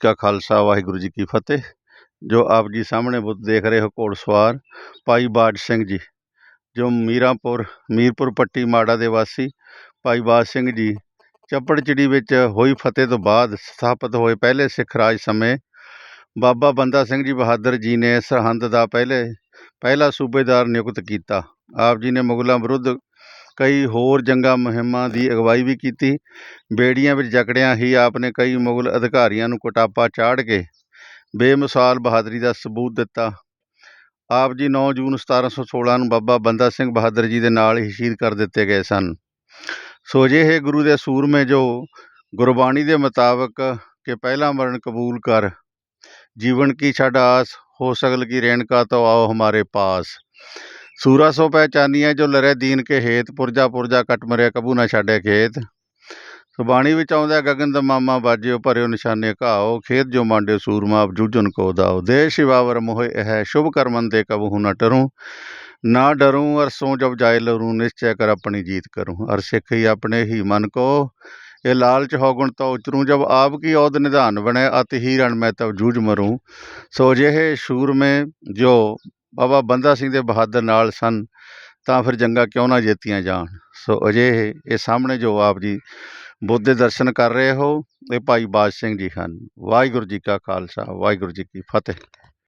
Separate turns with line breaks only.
ਕਾ ਖਾਲਸਾ, ਵਾਹਿਗੁਰੂ ਜੀ ਕੀ ਫਤਿਹ। ਜੋ ਆਪ ਜੀ ਸਾਹਮਣੇ ਬੁੱਤ ਦੇਖ ਰਹੇ ਹੋ ਘੋੜਸਵਾਰ ਭਾਈ ਬਾਜ ਸਿੰਘ ਜੀ। ਜੋ ਮੀਰਾਂਪੁਰ, ਮੀਰਪੁਰ ਪੱਟੀ ਮਾੜਾ ਦੇ ਵਾਸੀ ਭਾਈ ਬਾਜ ਸਿੰਘ ਜੀ ਚੱਪੜਚਿੜੀ ਵਿੱਚ ਹੋਈ ਫਤਿਹ ਤੋਂ ਬਾਅਦ ਸਥਾਪਿਤ ਹੋਏ ਪਹਿਲੇ ਸਿੱਖ ਰਾਜ ਸਮੇਂ, ਬਾਬਾ ਬੰਦਾ ਸਿੰਘ ਜੀ ਬਹਾਦਰ ਜੀ ਨੇ ਸਰਹੰਦ ਦਾ ਪਹਿਲੇ, ਪਹਿਲਾ ਸੂਬੇਦਾਰ ਨਿਯੁਕਤ ਕੀਤਾ। ਆਪ ਜੀ ਨੇ ਮੁਗਲਾਂ ਵਿਰੁੱਧ ਕਈ ਹੋਰ ਜੰਗਾਂ ਮੁਹਿੰਮਾਂ ਦੀ ਅਗਵਾਈ ਵੀ ਕੀਤੀ। ਬੇੜੀਆਂ ਵਿੱਚ ਜਕੜਿਆਂ ਹੀ ਆਪ ਨੇ ਕਈ ਮੁਗਲ ਅਧਿਕਾਰੀਆਂ ਨੂੰ ਕੁਟਾਪਾ ਚਾੜ ਕੇ ਬੇਮਿਸਾਲ ਬਹਾਦਰੀ ਦਾ ਸਬੂਤ ਦਿੱਤਾ। ਆਪ ਜੀ 9 ਜੂਨ 1716 ਨੂੰ ਬਾਬਾ ਬੰਦਾ ਸਿੰਘ ਬਹਾਦਰ ਜੀ ਦੇ ਨਾਲ ਹੀ ਸ਼ਹੀਦ ਕਰ ਦਿੱਤੇ ਗਏ ਸਨ। ਸੋ ਅਜਿਹੇ ਗੁਰੂ ਦੇ ਸੂਰਮੇ ਜੋ ਗੁਰਬਾਣੀ ਦੇ ਮੁਤਾਬਕ ਕਿ ਪਹਿਲਾ ਮਰਨ ਕਬੂਲ ਕਰ, ਜੀਵਨ ਕੀ ਛੱਡ ਆਸ, ਹੋ ਸਕਲ ਕੀ ਰੇਣਕਾ ਤੋ ਆਓ ਹਮਾਰੇ ਪਾਸ। ਸੂਰਾ ਸੋ ਪਹਿਚਾਨੀਐ ਜੋ ਲਰੇ ਦੀਨ ਕੇ ਹੇਤ, ਪੁਰਜਾ ਪੁਰਜਾ ਕਟ ਮਰਿਆ, ਕਬੂ ਨਾ ਛਾੜਿਆ ਖੇਤ। ਸੋ ਬਾਣੀ ਵਿੱਚ ਆਉਂਦਾ ਗਗਨ ਦਾ ਮਾਮਾ ਬਾਜਿਓ, ਭਰਿਓ ਨਿਸ਼ਾਨੇ ਘਾਓ, ਖੇਤ ਜੋ ਮਾਂਡਿਓ ਸੂਰਮਾ ਆਪ ਜੂਜਨ ਕੋ ਦਾਓ। ਦੇ ਸ਼ਿਵਾਵਰ ਮੋਹਿ ਇਹ ਸ਼ੁਭ ਕਰਮਨ ਦੇ ਕਬੂ ਹੁ ਨਾ ਟਰੂ। ਨਾ ਡਰੂ ਅਰਸੋਂ ਜਬ ਜਾਇ ਲਰੂ, ਨਿਸ਼ਚੈ ਕਰ ਆਪਣੀ ਜੀਤ ਕਰੂ। ਅਰ ਸਿੱਖ ਹੀ ਆਪਣੇ ਹੀ ਮਨ ਕੋ, ਇਹ ਲਾਲਚ ਹੋ ਗੁਣ ਤੋ ਉਚਰੂ। ਜਬ ਆਪ ਕੀ ਔਦ ਨਿਧਾਨ ਬਣੇ, ਅਤ ਹੀ ਰਣ ਮੈਂ ਤਬ ਜੂਝ ਮਰੂ। ਸੋ ਜਿਹੇ ਸ਼ੂਰ ਮੇ ਜੋ ਬਾਬਾ ਬੰਦਾ ਸਿੰਘ ਦੇ ਬਹਾਦਰ ਨਾਲ ਸਨ, ਤਾਂ ਫਿਰ ਜੰਗਾਂ ਕਿਉਂ ਨਾ ਜਿੱਤੀਆਂ ਜਾਣ? ਸੋ ਅਜਿਹੇ ਇਹ ਸਾਹਮਣੇ ਜੋ ਆਪ ਜੀ ਬੁੱਧ ਦੇ ਦਰਸ਼ਨ ਕਰ ਰਹੇ ਹੋ, ਇਹ ਭਾਈ ਬਾਜ ਸਿੰਘ ਜੀ ਹਨ। ਵਾਹਿਗੁਰੂ ਜੀ ਕਾ ਖਾਲਸਾ, ਵਾਹਿਗੁਰੂ ਜੀ ਕੀ ਫਤਿਹ।